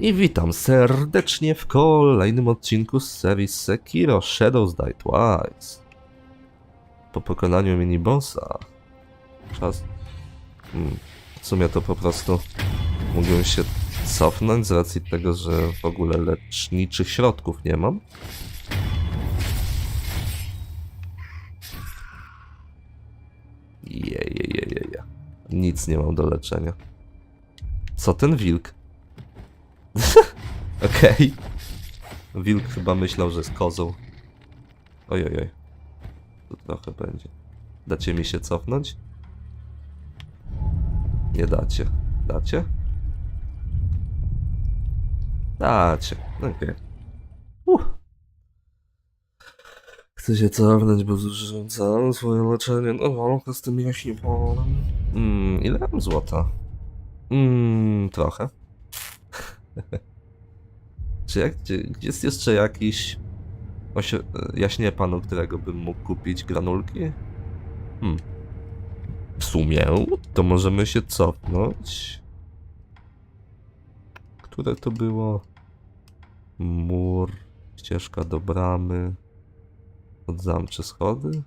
I witam serdecznie w kolejnym odcinku z serii Sekiro Shadows Die Twice. Po pokonaniu minibossa czas... Hmm, w sumie to po prostu mógłbym się cofnąć z racji tego, że w ogóle leczniczych środków nie mam. Jejejejeje. Nic nie mam do leczenia. Co ten wilk? Okej. Wilk chyba myślał, że jest kozą. Ojojoj. Tu trochę będzie. Dacie mi się cofnąć? Nie dacie. Dacie? Dacie. Okej. Uh. Chcę się cofnąć, bo zużyłem całe swoje leczenie na walkę z tym jaśniwolem. Mm, ile mam złota? Mm, trochę. Czy jak, gdzie, jest jeszcze jakiś osie, jaśnie panu, którego bym mógł kupić granulki? Hmm. W sumie to możemy się cofnąć. Które to było? Mur, ścieżka do bramy, odzamcze schody.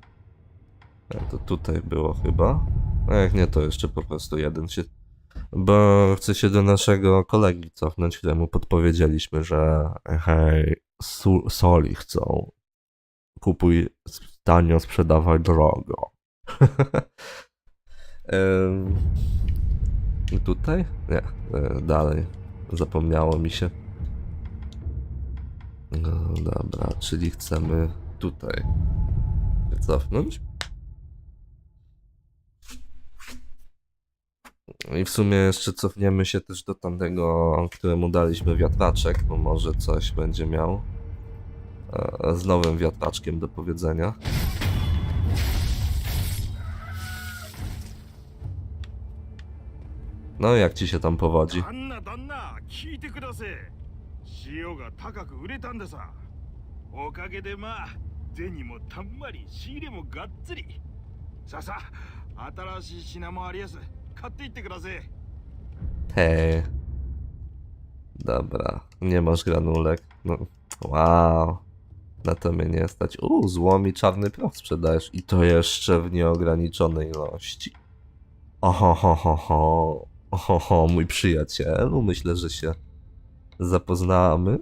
E, to tutaj było chyba. A jak nie, to jeszcze po prostu jeden się bo chcę się do naszego kolegi cofnąć, któremu podpowiedzieliśmy, że hej, soli chcą. Kupuj tanio, sprzedawaj drogo. Tutaj? Nie, e, dalej. Zapomniało mi się. No dobra, czyli chcemy tutaj się cofnąć. I w sumie jeszcze cofniemy się też do tamtego, któremu daliśmy wiatraczek, bo może coś będzie miał e, z nowym wiatraczkiem do powiedzenia. No jak ci się tam powodzi? 旦那旦那聞いてください塩が高く売れたんでさおかげでまあ銭もたんまり仕入れもがっつりさあさあ新しい品もありやす Hej. Dobra, nie masz granulek. No, wow. Na to mnie nie stać. Uuu, złom i czarny proch sprzedajesz. I to jeszcze w nieograniczonej ilości. Oho, ho, ho, ho. Oho, ho, mój przyjacielu. Myślę, że się zapoznamy.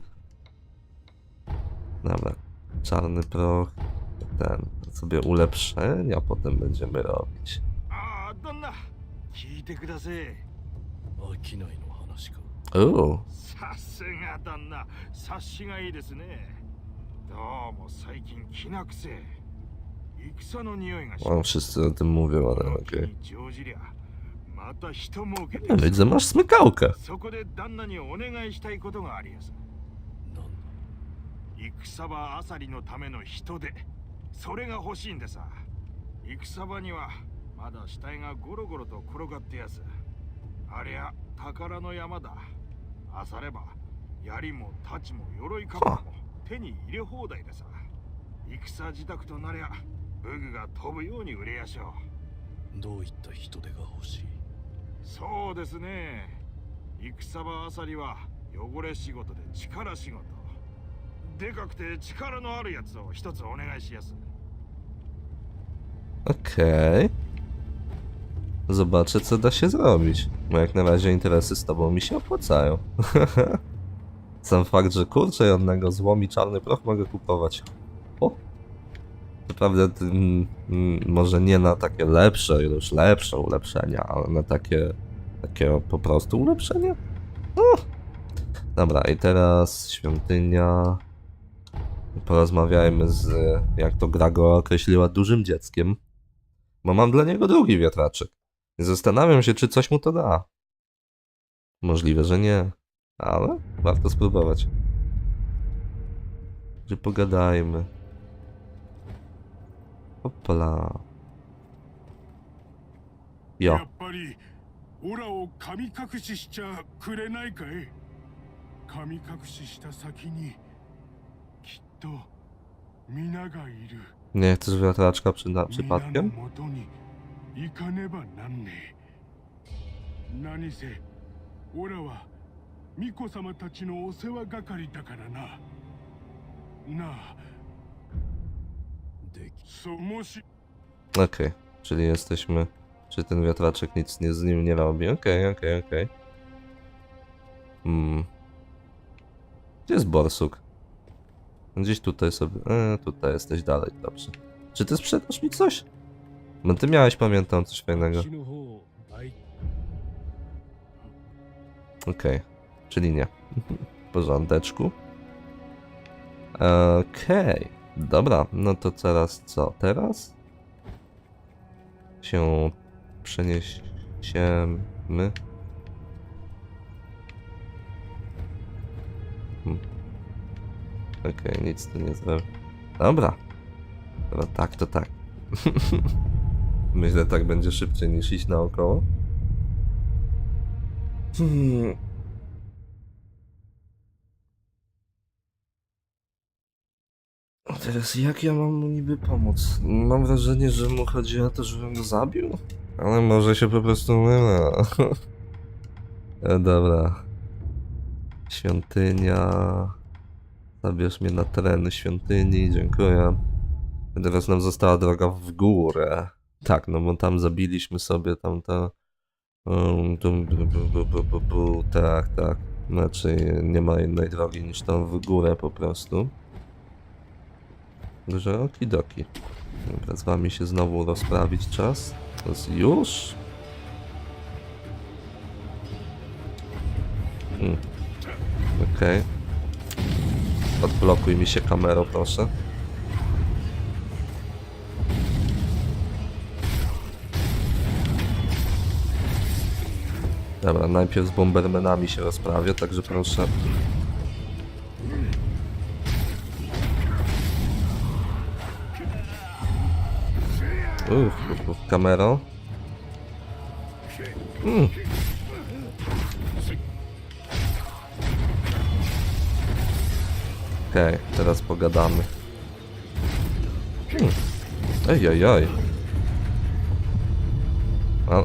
Dobra, czarny proch. Ten, sobie ulepszenia potem będziemy robić. いてください。商いの話か。Uuu, さすが旦那。察しがいいですね。どうも最近気なくせ戦の匂いがし o, wszyscy o tym mówią, ale okej. 木に乗じりゃまた人儲け Ja で widzę, masz smykałkę. そこで旦那にお願いしたいことがありやす。なん戦場あさりのための人手それが欲しいんでさ。戦場にはまだ死体がゴロゴロと転がってやす。ありゃ宝の山だ。あされば槍も太刀も鎧兜も手に入れ放題でさ。戦自宅となりゃ武具が飛ぶように売れやしょう。どういった人手が欲しい？そうですね。戦場あさりは汚れ仕事で力仕事。でかくて力のあるやつを一つお願いしやす。Okej. Zobaczę, co da się zrobić. Bo jak na razie interesy z tobą mi się opłacają. Sam fakt, że kurczę jednego złom i czarny proch mogę kupować. O! Naprawdę, mm, mm, może nie na takie lepsze, już lepsze ulepszenia, ale na takie, takie po prostu ulepszenia. O! Dobra, i teraz świątynia. Porozmawiajmy z, jak to gra go określiła, dużym dzieckiem. Bo mam dla niego drugi wiatraczek. I Zastanawiam się, czy coś mu to da. Możliwe, że nie. Ale warto spróbować. Że pogadajmy. Hopla. や Jo. っぱりオラを神隠ししちゃくれないかい神隠しした先にきっと皆がいる Nie chcesz wiatraczka przyda- 皆の przypadkiem? もとに行かねばなんねえ何せオラは 巫女様たちのお世話係だからななあできそもし Okej, czyli jesteśmy... Czy ten wiatraczek nic nie, z nim nie robi? Okej, okej, okej. Hmm. Gdzie jest borsuk? Gdzieś tutaj sobie... E, tutaj jesteś dalej, dobrze. Czy ty sprzedasz mi coś? No ty miałeś, pamiętam, coś fajnego. Okej, okay. czyli nie. Porządeczku. Okej, okay. dobra, no to teraz co? Teraz się przeniesiemy. Hmm. Okej, okay, nic tu nie zrobię. Dobra. Dobra, tak to tak. Myślę, tak będzie szybciej niż iść naokoło. Hmm. A teraz jak ja mam mu niby pomóc? Mam wrażenie, że mu chodzi o to, żebym go zabił? Ale może się po prostu mylę. E, Dobra. Świątynia. Zabierz mnie na teren świątyni, dziękuję. Teraz nam została droga w górę. Tak, no bo tam zabiliśmy sobie. Um, bu, bu, bu, tak, tak. Znaczy nie ma innej drogi niż tam w górę po prostu. Także okidoki. Dobra, z wami się znowu rozprawić czas. To już? Hmm. Okej. Odblokuj mi się kamero, proszę. Dobra, najpierw z bombermenami się rozprawię, także proszę. Uff, uff, kamero. Mm. Okej, teraz pogadamy. Hmm. Ej, ej, ej. A,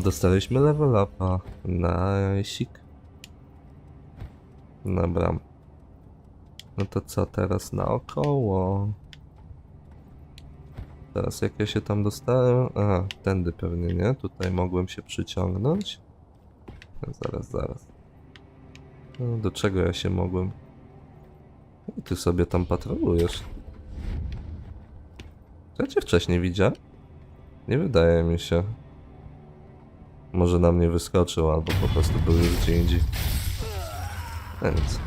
dostaliśmy level upa. Najsik. Dobra. No to co teraz naokoło? Teraz jak ja się tam dostałem? Aha, tędy pewnie, nie? Tutaj mogłem się przyciągnąć. No, Zaraz, zaraz. No, do czego ja się mogłem? I Ty sobie tam patrolujesz. Ja cię wcześniej widziałem? Nie wydaje mi się. Może na mnie wyskoczył, albo po prostu był już gdzie indziej. A nic.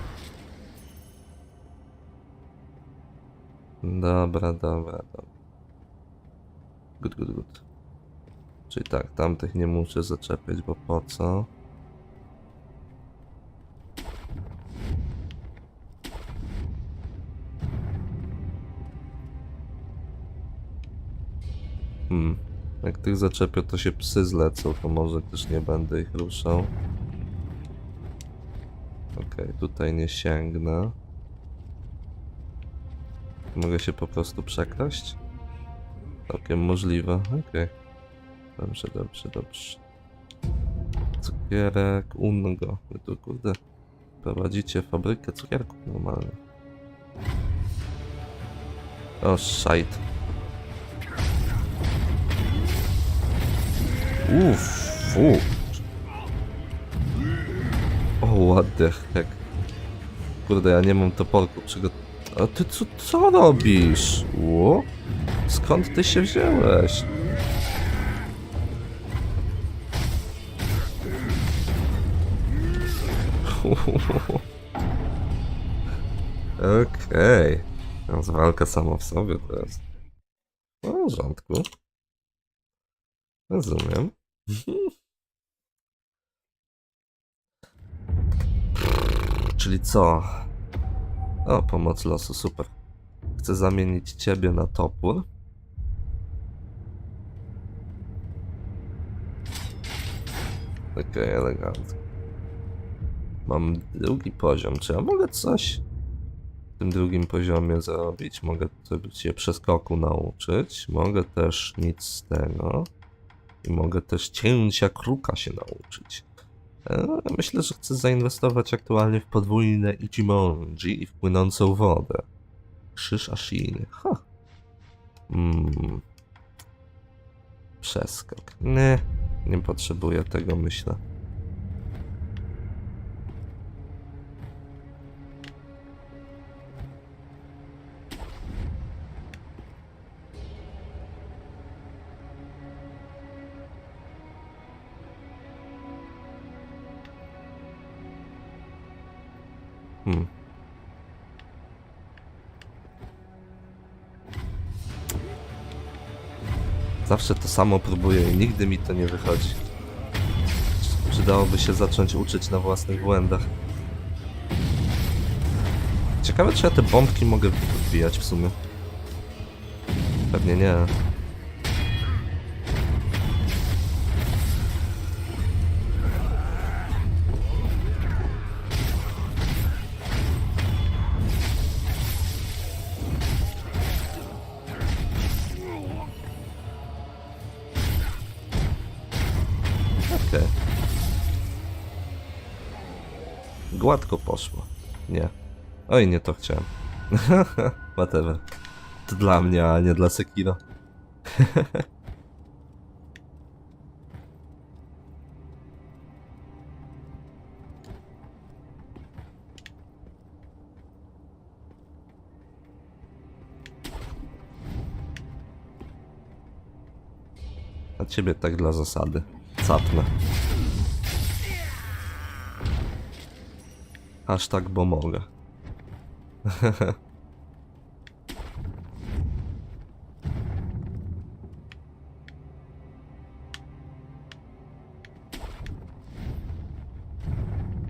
Dobra, dobra, dobra. Good, good, good. Czyli tak, tamtych nie muszę zaczepiać, bo po co? Hmm. Jak tych zaczepię, to się psy zlecą, to może też nie będę ich ruszał. Okej, tutaj nie sięgnę. Mogę się po prostu przekraść? Całkiem możliwe, okej. Dobrze, dobrze, dobrze. Cukierek, ungo. Wy tu kurde prowadzicie fabrykę cukierków normalnie. O, szajt. Uff, uff. O, what the heck. Kurde, ja nie mam toporku przygot... A ty co, co robisz? Ło? Skąd ty się wziąłeś? Okej. Okay. Walka sama w sobie teraz. No, w porządku. Rozumiem. Czyli co? O, pomoc losu, super. Chcę zamienić ciebie na topór. Okej, okay, elegancko. Mam drugi poziom. Czy ja mogę coś w tym drugim poziomie zrobić? Mogę sobie się przeskoku nauczyć. Mogę też nic z tego. I mogę też cięcia kruka się nauczyć. E, Myślę, że chcę zainwestować aktualnie w podwójne Ichimonji i płynącą wodę. Krzyż Ashiny. Ha. Mm. Przeskok. Nie, nie potrzebuję tego, myślę. Zawsze to samo próbuję i nigdy mi to nie wychodzi. Przydałoby się zacząć uczyć na własnych błędach. Ciekawe, czy ja te bombki mogę wbijać w sumie. Pewnie nie. Gładko poszło. Nie. Oj, nie to chciałem. Whatever. To dla mnie, a nie dla Sekiro. A ciebie tak dla zasady. Capnę. Aż tak, bo mogę.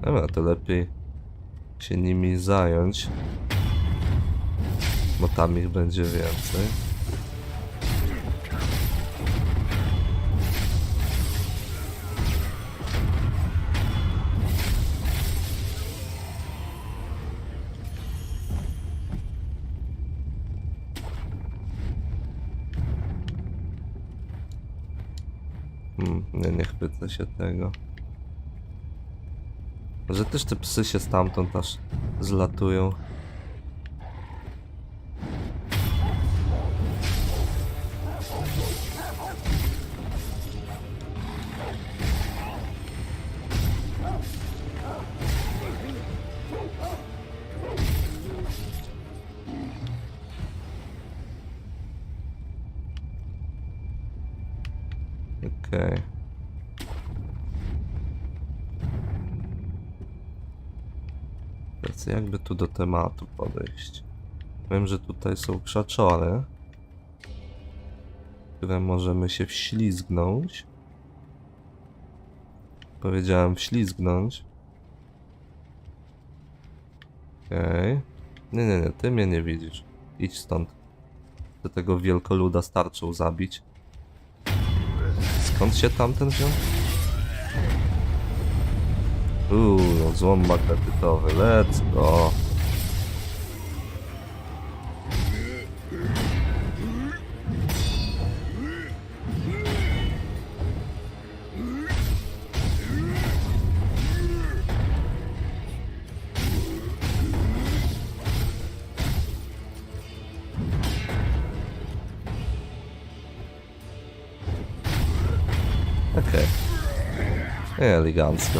Dobra, to lepiej się nimi zająć. Bo tam ich będzie więcej. Się tego. Że też te psy się stamtąd aż zlatują. Okej. Jakby tu do tematu podejść. Wiem, że tutaj są krzaczory, które możemy się wślizgnąć. Powiedziałem wślizgnąć. Okej. Nie, nie, nie, ty mnie nie widzisz. Idź stąd. Chcę tego wielkoluda starczą zabić. Skąd się tamten wziął? Uuu, złom magnetytowy, let's go. Elegancko.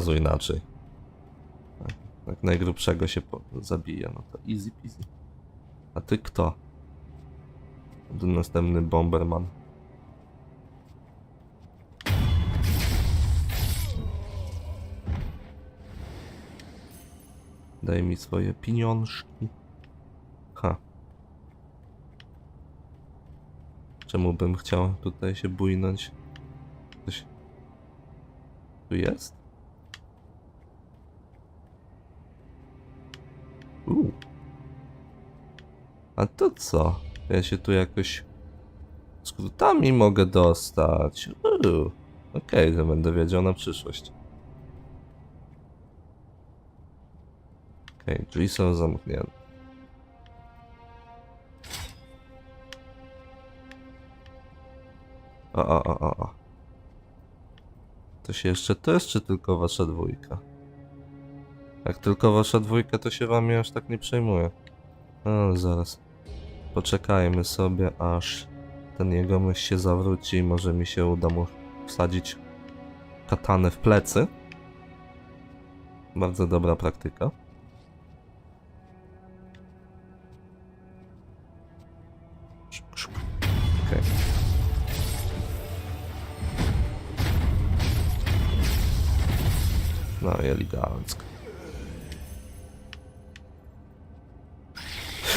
Razu inaczej. Tak, tak najgrubszego się zabije, no to easy peasy. A ty kto? Następny Bomberman. Daj mi swoje pieniążki. Ha. Czemu bym chciał tutaj się bujnąć? Coś tu jest? A to co? Ja się tu jakoś Skrótami mogę dostać. Okej, to będę wiedział na przyszłość. Okej, drzwi są zamknięte. O, o, o, o, o. To się jeszcze to jest, czy tylko wasza dwójka? Jak tylko wasza dwójka, to się wami aż tak nie przejmuje. No, zaraz. Poczekajmy sobie, aż ten jego myśl się zawróci i może mi się uda mu wsadzić katanę w plecy. Bardzo dobra praktyka. Okej. No i elegancko.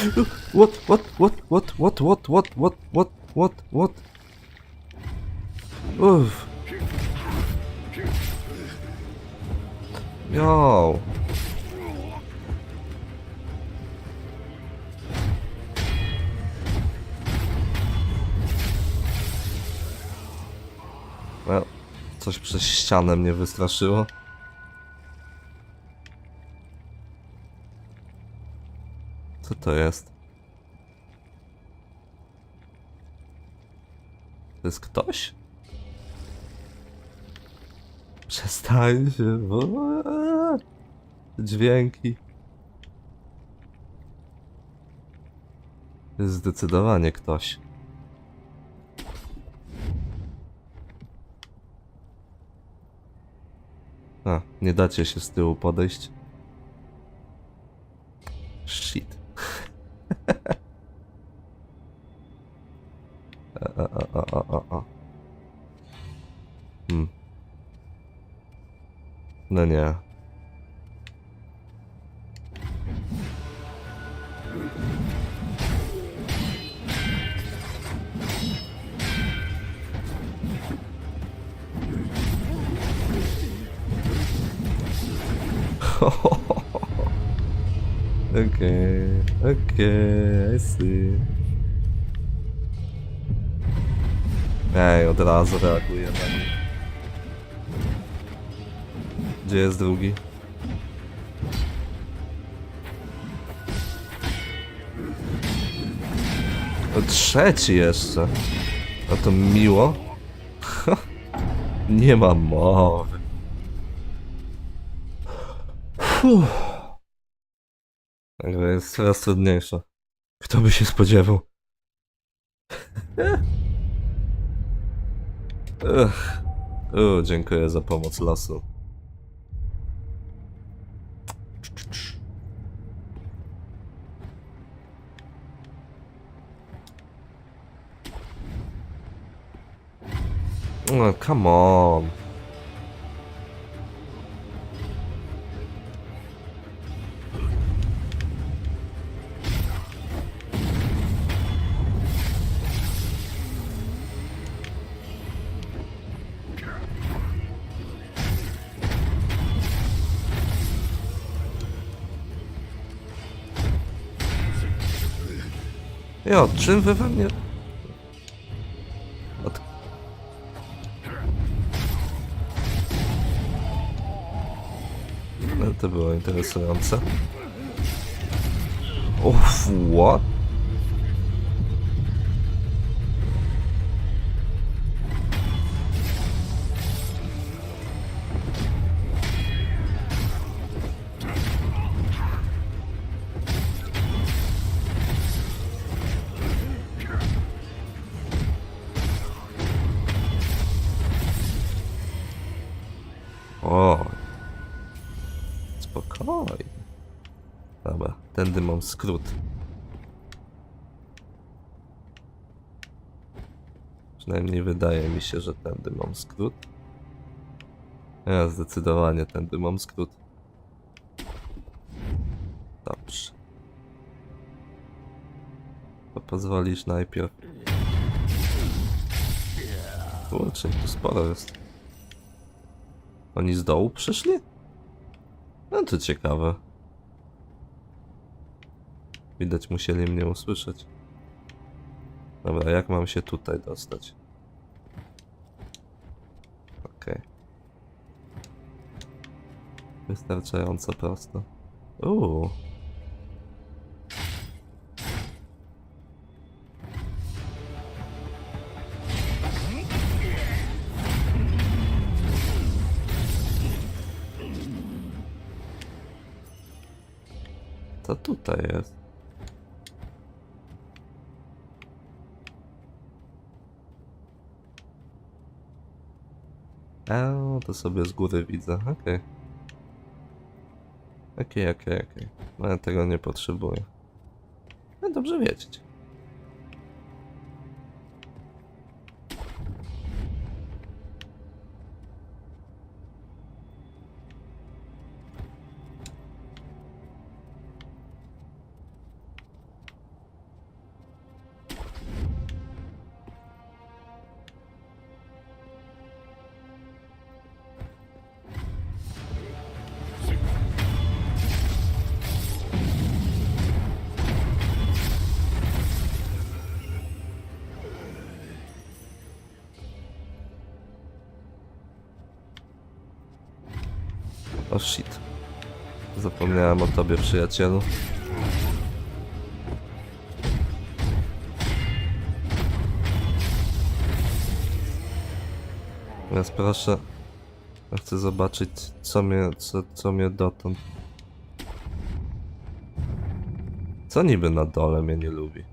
What, what, what, what, what, what, what, what, what, what, what? Uff. Yo. No, coś przez ścianę mnie wystraszyło. To jest? To jest ktoś? Przestań się. Dźwięki. Jest zdecydowanie ktoś. A, nie dacie się z tyłu podejść. No nie. Okay, okay, I see. Ej, od razu reaguje na nie. Gdzie jest drugi? Trzeci jeszcze. A to miło. Nie mam mowy. Także jest coraz trudniejsze. Kto by się spodziewał? Ech. U, dziękuję za pomoc losu. Oh, come on. Jo, czym we mnie... interesujące. Uff, what? Spokojnie. Dobra, tędy mam skrót. Przynajmniej wydaje mi się, że tędy mam skrót. Ja zdecydowanie tędy mam skrót. Dobrze. To pozwolisz najpierw. Kurczę, tu sporo jest. Oni z dołu przyszli? No to ciekawe. Widać musieli mnie usłyszeć. Dobra, jak mam się tutaj dostać? Okej. Wystarczająco prosto. Uuu. Co tutaj jest? A, to sobie z góry widzę. Okej. Okej, okej, okej. No ja tego nie potrzebuję. No dobrze wiedzieć. O shit. Zapomniałem o tobie, przyjacielu. Teraz proszę. Ja chcę zobaczyć, co mnie, co, co mnie dotąd. Co niby na dole mnie nie lubi?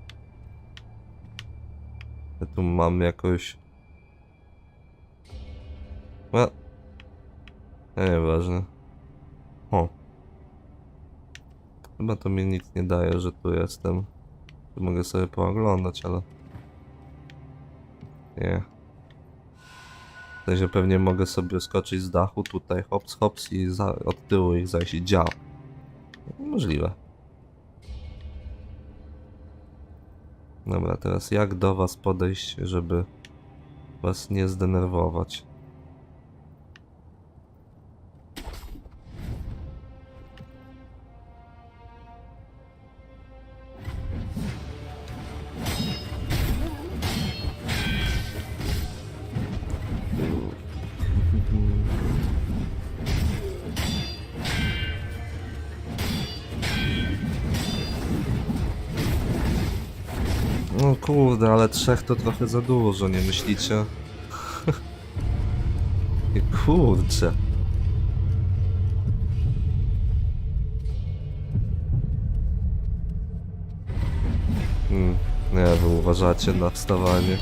Ja tu mam jakoś... No. No nieważne. O. Chyba to mi nic nie daje, że tu jestem. Tu mogę sobie pooglądać, ale... Nie. W sensie pewnie mogę sobie skoczyć z dachu tutaj, hops, hops i za, od tyłu ich zajść i dział. Możliwe. Dobra, teraz jak do was podejść, żeby was nie zdenerwować? Ale trzech to trochę za dużo, nie myślicie? Kurczę. Hmm, nie, wy uważacie na wstawanie.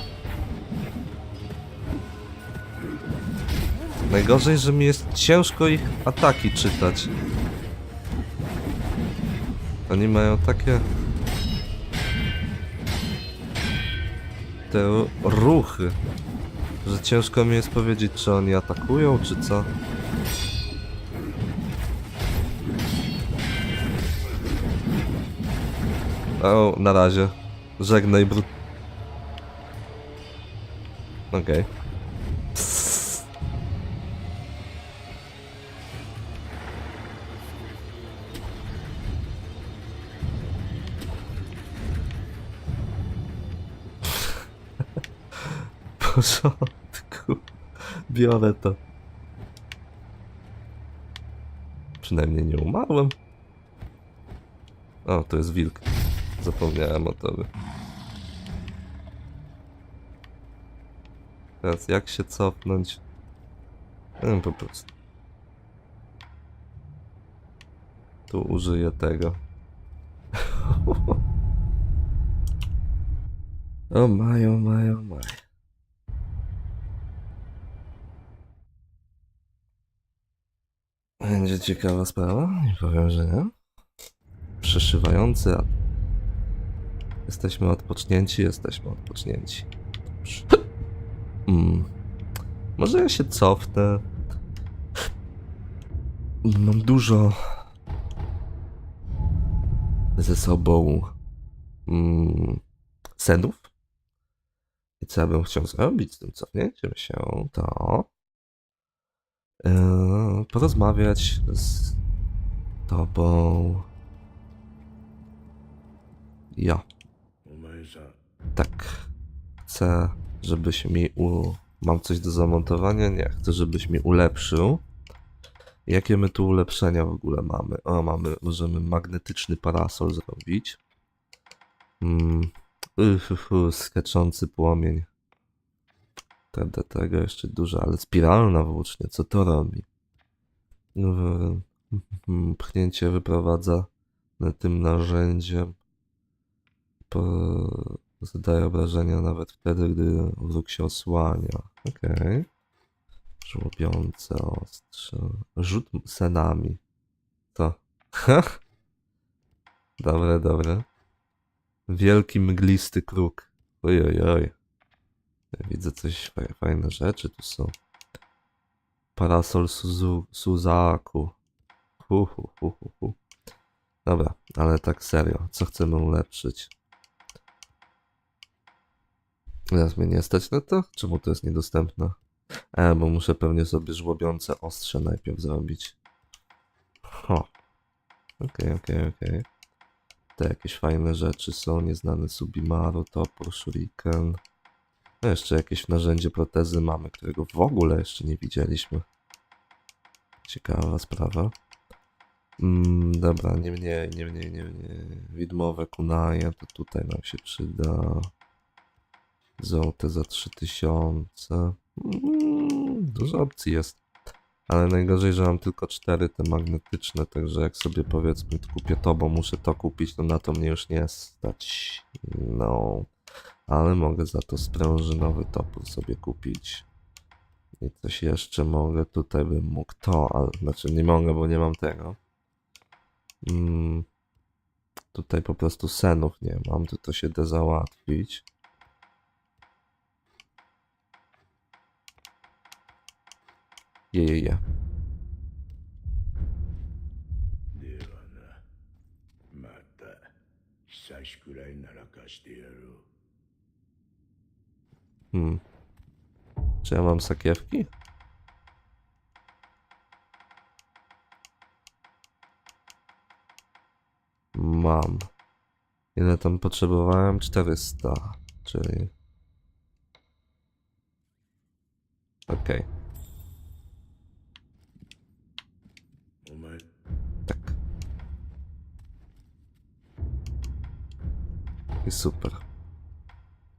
Najgorzej, że mi jest ciężko ich ataki czytać. Oni mają takie... te ruchy, że ciężko mi jest powiedzieć, czy oni atakują, czy co. O, na razie. Żegnaj, brud... Okej. W porządku. Biorę to. Przynajmniej nie umarłem. O, to jest wilk. Zapomniałem o tobie. Teraz jak się cofnąć? No, po prostu. Tu użyję tego. O maj, o maj, o maj. Będzie ciekawa sprawa, nie powiem, że nie. Przeszywający, a jesteśmy odpocznięci, jesteśmy odpocznięci. Dobrze. Mm. Może ja się cofnę. Mam dużo ze sobą mm, senów. I co ja bym chciał zrobić z tym cofnięciem się, to E, porozmawiać z tobą. Ja. Tak. Chcę, żebyś mi u... Mam coś do zamontowania? Nie, chcę, żebyś mi ulepszył. Jakie my tu ulepszenia w ogóle mamy? O, mamy, możemy magnetyczny parasol zrobić. Mm. Uff, uf, uf, skaczący płomień. Tego, tego jeszcze dużo, ale spiralna włócznia, co to robi? Mm, Pchnięcie wyprowadza na tym narzędziem. Po, zadaje obrażenia nawet wtedy, gdy wróg się osłania. Okej. Żłobiące ostrze. Rzut senami. To. dobre, dobre. Wielki mglisty kruk. Oj, oj, oj. Ja widzę coś, fa- fajne rzeczy tu są. Parasol Suzu, Suzaku. Hu, hu, hu, hu, hu. Dobra, ale tak serio. Co chcemy ulepszyć? Teraz mnie nie stać na to? Czemu to jest niedostępne? E, bo muszę pewnie sobie żłobiące ostrze najpierw zrobić. Ho. Okej, okej, okej. Te jakieś fajne rzeczy są. Nieznany Subimaru, topór, shuriken. No jeszcze jakieś narzędzie protezy mamy, którego w ogóle jeszcze nie widzieliśmy. Ciekawa sprawa. Mm, dobra, nie mniej, nie mniej, nie mniej. Widmowe kunaje, to tutaj nam się przyda. Złote za 3000. Mm, dużo opcji jest. Ale najgorzej, że mam tylko cztery te magnetyczne, także jak sobie powiedzmy kupię to, bo muszę to kupić, to na to mnie już nie stać. No. Ale mogę za to sprężynowy topór sobie kupić. I coś jeszcze mogę, tutaj bym mógł to, ale znaczy nie mogę, bo nie mam tego. Mm, tutaj po prostu senów nie mam, to to się da załatwić. Je, je, je. Hmm. Czy ja mam sakiewki? Mam. Ile tam potrzebowałem? 400, czyli... Okej, お前 tak. Super.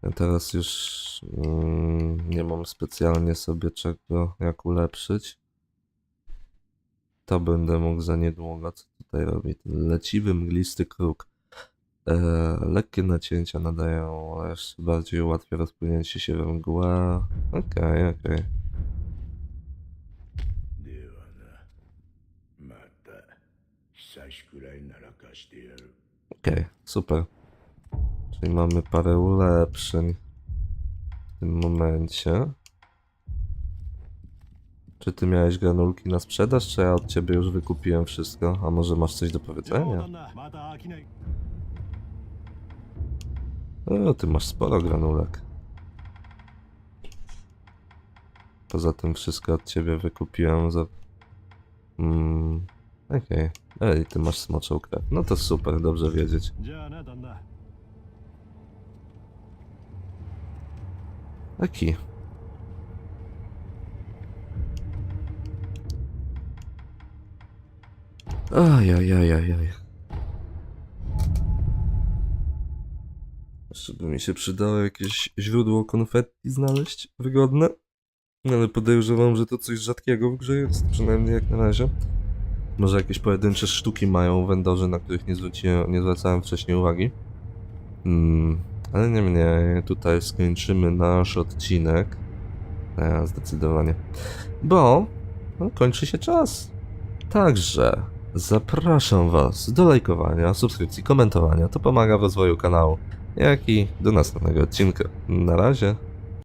Ja teraz już mm, nie mam specjalnie sobie czego jak ulepszyć. To będę mógł za niedługo. Co tutaj robi? Ten leciwy, mglisty kruk. E, lekkie nacięcia nadają jeszcze bardziej ułatwia rozpłynięcie się we mgłę. Okej, okay, okej. Okay. Okej, okay, super. Czyli mamy parę ulepszeń w tym momencie. Czy ty miałeś granulki na sprzedaż, czy ja od ciebie już wykupiłem wszystko? A może masz coś do powiedzenia? No, ty masz sporo granulek. Poza tym wszystko od ciebie wykupiłem za... Mm, Okej. Okay. Ej, ty masz smoczą krew. No to super, dobrze wiedzieć. Aqui. Ai, ai, ai, ai, ai. Jeszcze by mi się przydało jakieś źródło konfetti znaleźć wygodne. Ale podejrzewam, że to coś rzadkiego w grze jest, przynajmniej jak na razie. Może jakieś pojedyncze sztuki mają wędorzy, na których nie, zwróciłem, nie zwracałem wcześniej uwagi. Hmm, ale nie mniej, tutaj skończymy nasz odcinek. E, zdecydowanie. Bo no, kończy się czas. Także zapraszam Was do lajkowania, subskrypcji, komentowania. To pomaga w rozwoju kanału. Jak i do następnego odcinka. Na razie.